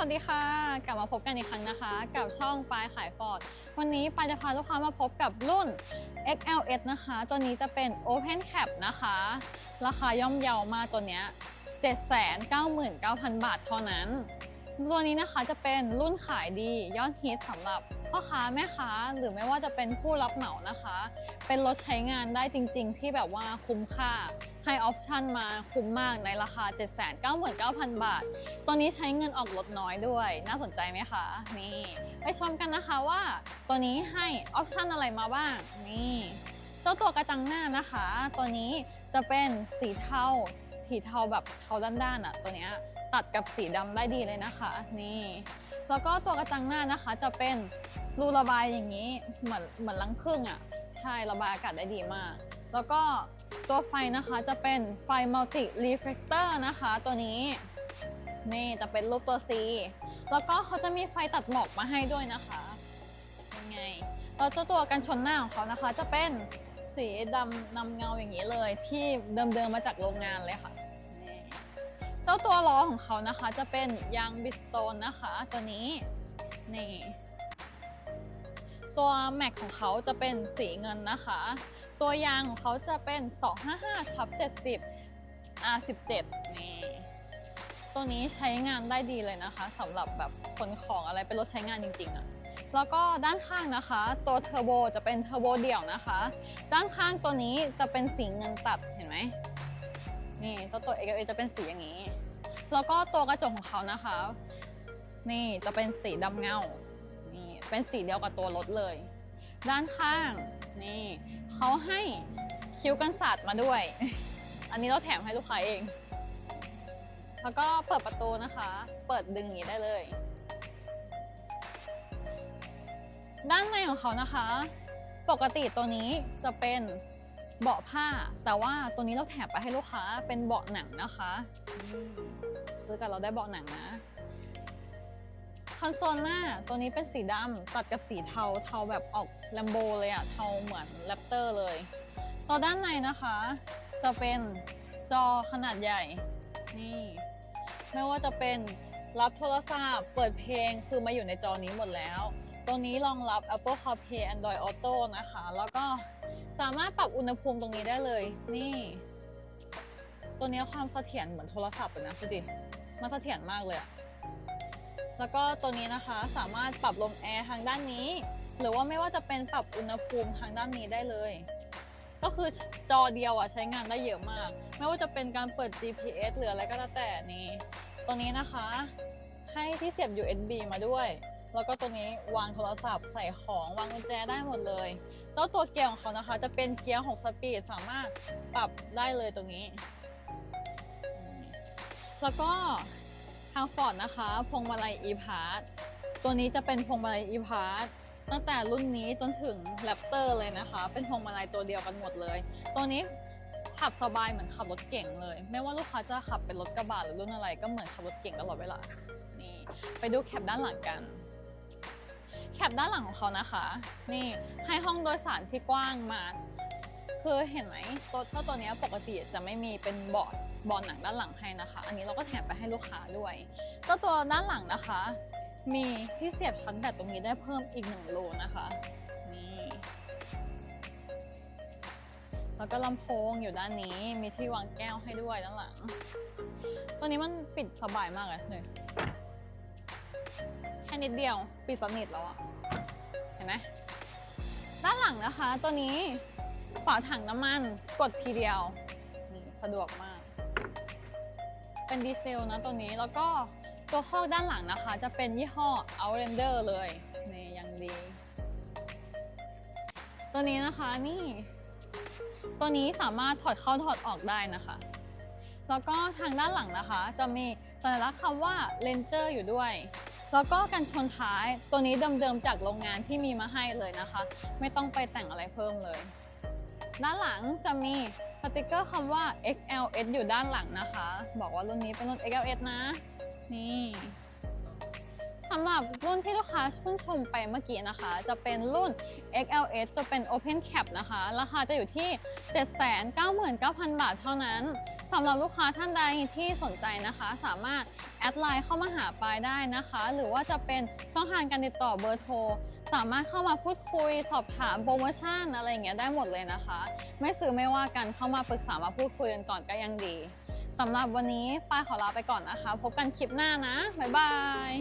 วัสดีค่ะ กลับมาพบกันอีกครั้งนะคะ กับช่องปลายขายฟอร์ดวันนี้ปลายจะพาลูกค้ามาพบกับรุ่น XLS นะคะ ตัวนี้จะเป็น Open Cap นะคะ ราคาย่อมเยาวมากตัวเนี้ย799,000 บาทเท่านั้น ตัวนี้นะคะจะเป็นรุ่นขายดียอดฮิตสำหรับ พ่อค้าแม่ค้าหรือไม่ว่าจะเป็นผู้รับเหมานะคะ เป็นรถใช้งานได้จริง ๆ ที่แบบว่าคุ้มค่าให้ออปชันมาคุ้มมากในราคา 799,000 บาท ตัวนี้ใช้เงินออกรถน้อยด้วย น่าสนใจไหมคะ นี่ ไปชมกันนะคะว่า ตัวนี้ให้ออปชันอะไรมาบ้าง นี่เจ้าตัวกระจังหน้านะคะ ตัวนี้จะเป็นสีเทาสีเทาแบบเทาด้านๆอะตัวเนี้ย ตัดกับสีดำได้ดีเลยนะคะ นี่ แล้วก็ตัวกระจังหน้านะคะจะเป็นรูระบายอย่างนี้เหมือนเหมือนลังพึ่งอะ ใช่ระบายอากาศได้ดีมาก แล้วก็ตัวไฟนะคะจะเป็นไฟมัลติรีเฟ l เตอร์นะคะ ตัวนี้ นี่จะเป็นรูปตัว C แล้วก็เขาจะมีไฟตัดหมอกมาให้ด้วยนะคะยังไงแล้วเจ้าตัวกันชนหน้าของเขานะคะ จะเป็นสีดำนำเงาอย่างนี้เลย ที่เดิมๆมาจากโรงงานเลยค่ะ จ้าตัวล้อของเขานะคะ จะเป็นยางบิสโตนนะคะ ตัวนี้นี่ตัวแม็กของเขาจะเป็นสีเงินนะคะ ตัวยางของเขาจะเป็น 255ทับ70 R17 นี่ตัวนี้ใช้งานได้ดีเลยนะคะสำหรับแบบขนของอะไรเป็นรถใช้งานจริงๆอะแล้วก็ด้านข้างนะคะ ตัวเทอร์โบจะเป็นเทอร์โบเดี่ยวนะคะ ด้านข้างตัวนี้จะเป็นสีเงินตัดเห็นไหม นี่ตัวตัว XLA จะเป็นสีอย่างนี้ แล้วก็ตัวกระจกของเขานะคะ นี่จะเป็นสีดำเงา นี่เป็นสีเดียวกับตัวรถเลย ด้านข้างนี่เขาให้คิ้วกันสาดมาด้วย อันนี้เราแถมให้ลูกค้าเอง แล้วก็เปิดประตูนะคะ เปิดดึงอย่างนี้ได้เลย ด้านในของเขานะคะ ปกติตัวนี้จะเป็น เบาะผ้า แต่ว่าตัวนี้เราแถมไปให้ลูกค้าเป็นเบาะหนังนะคะ ซื้อกันเราได้เบาะหนังนะคอนโซลหน้าตัวนี้เป็นสีดำตัดกับสีเทาเทาแบบออกแลมโบเลยอะเทาเหมือนแรปเตอร์เลยตัวด้านในนะคะ จะเป็นจอขนาดใหญ่นี่ ไม่ว่าจะเป็นรับโทรศัพท์เปิดเพลงคือมาอยู่ในจอนี้หมดแล้ว ตัวนี้รองรับ Apple CarPlay Android Auto นะคะ แล้วก็ สามารถปรับอุณหภูมิตรงนี้ได้เลย นี่ ตัวนี้ความเสถียรเหมือนโทรศัพท์เลยนะดูดิมันเสถียรมากเลยอะแล้วก็ตัวนี้นะคะสามารถปรับลมแอร์ทางด้านนี้ หรือว่าไม่ว่าจะเป็นปรับอุณหภูมิทางด้านนี้ได้เลย ก็คือจอเดียวอะใช้งานได้เยอะมาก ไม่ว่าจะเป็นการเปิด GPS หรืออะไรก็แล้วแต่นี่ตัวนี้นะคะ ให้ที่เสียบ USB มาด้วย แล้วก็ตัวนี้วางโทรศัพท์ใส่ของวางกุญแจได้หมดเลย เจ้าตัวเกียร์ของเขานะคะ จะเป็นเกียร์6สปีดสามารถปรับได้เลยตรงนี้ แล้วก็ทางฟอร์ดนะคะพวงมาลัย e-part ตัวนี้จะเป็นพวงมาลัย e-part ตั้งแต่รุ่นนี้จนถึง Raptor เลยนะคะ เป็นพวงมาลัยตัวเดียวกันหมดเลย ตัวนี้ขับสบายเหมือนขับรถเก่งเลย ไม่ว่าลูกค้าจะขับเป็นรถกระบะหรือรุ่นอะไรก็เหมือนขับรถเก่งตลอดเวลานี่ไปดูแคปด้านหลังกัน แคปด้านหลังของเขานะคะ นี่ให้ห้องโดยสารที่กว้างมาก คือเห็นไหมตัวเจ้าตัวนี้ปกติจะไม่มีเป็นเบาะเบาะหนังด้านหลังให้นะคะ อันนี้เราก็แถมไปให้ลูกค้าด้วยเจ้าตัวด้านหลังนะคะ มีที่เสียบชาร์จแบตตรงนี้ได้เพิ่มอีกหนึ่งรูนะคะนี่แล้วก็ลำโพงอยู่ด้านนี้มีที่วางแก้วให้ด้วยด้านหลัง ตัวนี้มันปิดสบายมากเลยเนี่ยแค่นิดเดียว ปิดสนิทแล้วอะ ไหม ด้านหลังนะคะ ตัวนี้ฝาถังน้ำมันกดทีเดียว นี่สะดวกมาก เป็นดีเซลนะตัวนี้แล้วก็ตัวคอกด้านหลังนะคะ จะเป็นยี่ห้อ Outlander เลยนี่ยังดี ตัวนี้นะคะนี่ ตัวนี้สามารถถอดเข้าถอดออกได้นะคะ แล้วก็ทางด้านหลังนะคะ จะมีสัญลักษณ์คำว่า Ranger อยู่ด้วย แล้วก็กันชนท้ายตัวนี้เดิมๆจากโรงงานที่มีมาให้เลยนะคะ ไม่ต้องไปแต่งอะไรเพิ่มเลย ด้านหลังจะมีสติกเกอร์คำว่า XLS อยู่ด้านหลังนะคะ บอกว่ารุ่นนี้เป็นรุ่น XLS นะ นี่สำหรับรุ่นที่ลูกค้าเพิ่งชมไปเมื่อกี้นะคะ จะเป็นรุ่น XLS จะเป็น Open Cap นะคะ ราคาจะอยู่ที่ 799,000 บาทเท่านั้น สำหรับลูกค้าท่านใดที่สนใจนะคะ สามารถแอดไลน์เข้ามาหาปายได้นะคะ หรือว่าจะเป็นช่องทางการติดต่อเบอร์โทร สามารถเข้ามาพูดคุย สอบถามโปรโมชั่นอะไรอย่างเงี้ยได้หมดเลยนะคะ ไม่ซื้อไม่ว่ากันเข้ามาปรึกษามาพูดคุยกันก่อนก็ยังดีสำหรับวันนี้ปายขอลาไปก่อนนะคะ พบกันคลิปหน้านะบ๊ายบาย